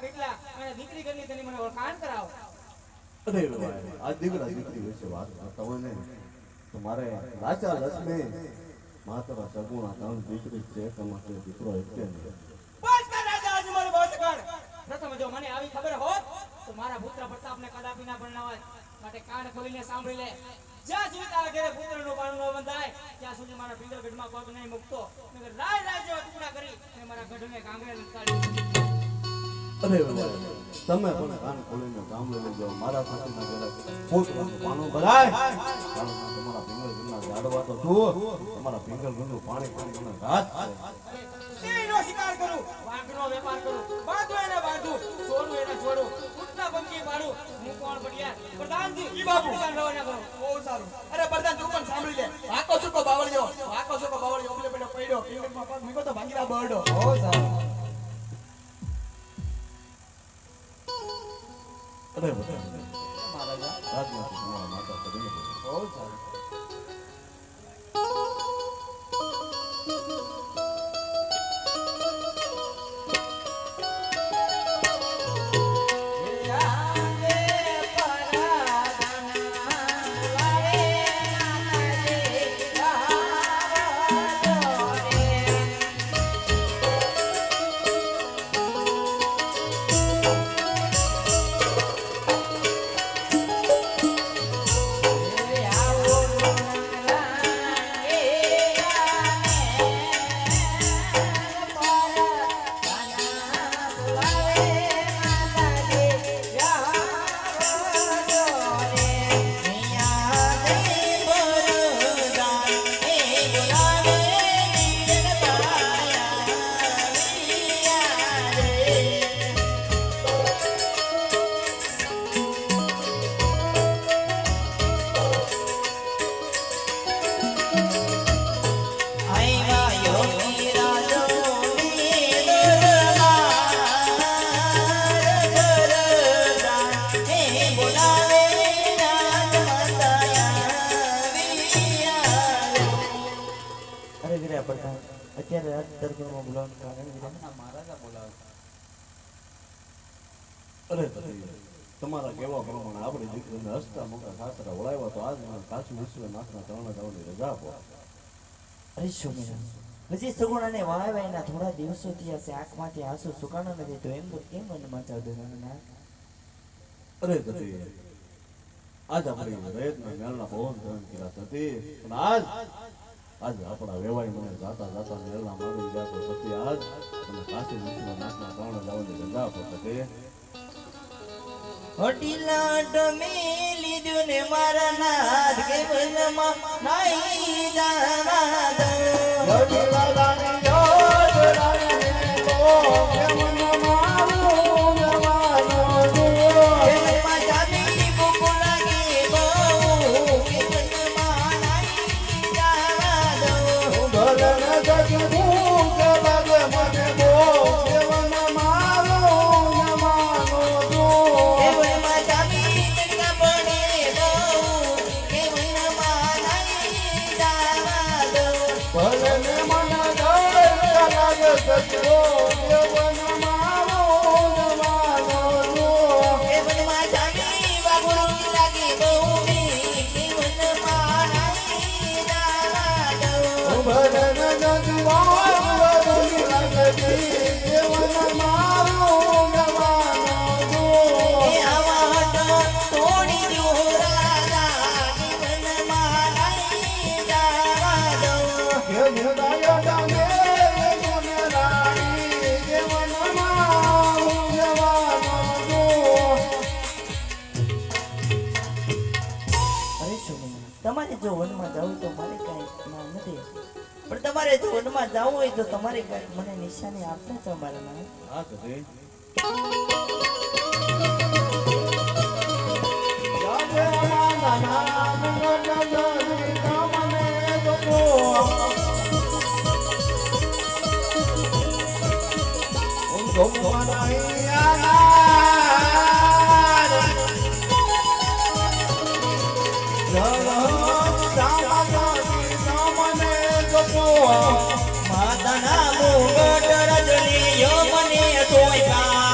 કેટલા? અને દીકરી કેટલી તેની મને ઓળખાણ કરાવો. અરે ભાઈ, આ દીકરા દીકરી વિશે વાત કરતા હોય ને તો મારે લાચા લક્ષ્મી માત્ર સગુણા ત્રણ દીકરી છે કે દીકરો એક નહીં. બસ કર રાજા આજે મને બસ કર. પ્રથમ જો મને આવી ખબર હોત તો મારા પુત્ર પ્રતાપને કદાપી ના પરણાવત માટે કાન ખોલીને સાંભળી લે. જ્યાં સુધી તારા ઘરે પુત્રનું બાળનું બંધાય ત્યાં સુધી મારા પિંગલ ગઢમાં પગ નહીં મૂકતો. રાય રાય જેવા ટુકડા કરી અને મારા ગઢને કાંગરે લટકાડી અરે તમે પણ કાન ખોલીને સાંભળી જાઓ. મારા સાથેના ઘરે પોતાનું પાણું ભરાય. તમારા પિંગલ ઘરના ઝાડવા તો જુઓ. તમારા પિંગલ ઘરનું પાણી પાણી મને રાત છે શિકાર કરું? વાઘનો વેપાર કરું. બાંધું એને બાંધું. સોનું એને છોડું. ઉઠતા બંકી મારું હું કોણ બડિયા પ્રધાનજી ઈ બાપુ. બહુ સારું. અરે પ્રધાન તું પણ સાંભળી લે. વાકો છોકો બાવળિયો. વાકો છોકો બાવળિયો. ઓમલે પેલો પડ્યો કિંગટમાં પગ મૂક્યો તો ભાંગીલા બરડો. બહુ સારું. બધા બધા તમારા માતા અત્યારે રાજ દરબારમાં બોલાવવાનું કારણ વીરા અરે તો તમારા કહેવા પ્રમાણે આપણે દીકરીને હસતા મોટા સાસરા વળાવ્યા તો આજ મારા પાછું વિશ્વ વિશ્વનાથના ત્રણ જવાની રજા આપો. અરે સોમીરા હજી સગુણાને વાયવાયના થોડા દિવસો થયા છે આંખમાંથી આંસુ સુકાનો નથી તો એમ તો કેમ મનમાં ચાવતો ના અરે ગતિ આજ આપણે રયતના મેળના પવન ધન કર્યા હતી પણ આજ આજ આપણા વેવાય મને જાતા જાતા મેળના મારી ગયા તો સતી આજ અને કાશી વિશ્વનાથના ચરણે જવાની રજા આપો સતી હટીલાટ મેલી ને મારા નાથ કે મનમાં નાઈ જાના દો તમારે જો વનમાં જવું તો મારે કાંઈ ના નથી પણ તમારે જો વનમાં જવું હોય તો તમારે કાંઈક મને નિશાની આપતા છો મારા નામ હા ગતિ માતાના મુગટ રજલીયો મને ધોયકા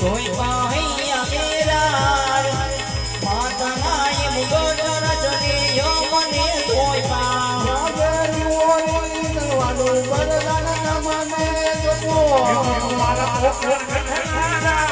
ધોયકા હૈયા મેરા માતાના મુગટ મારા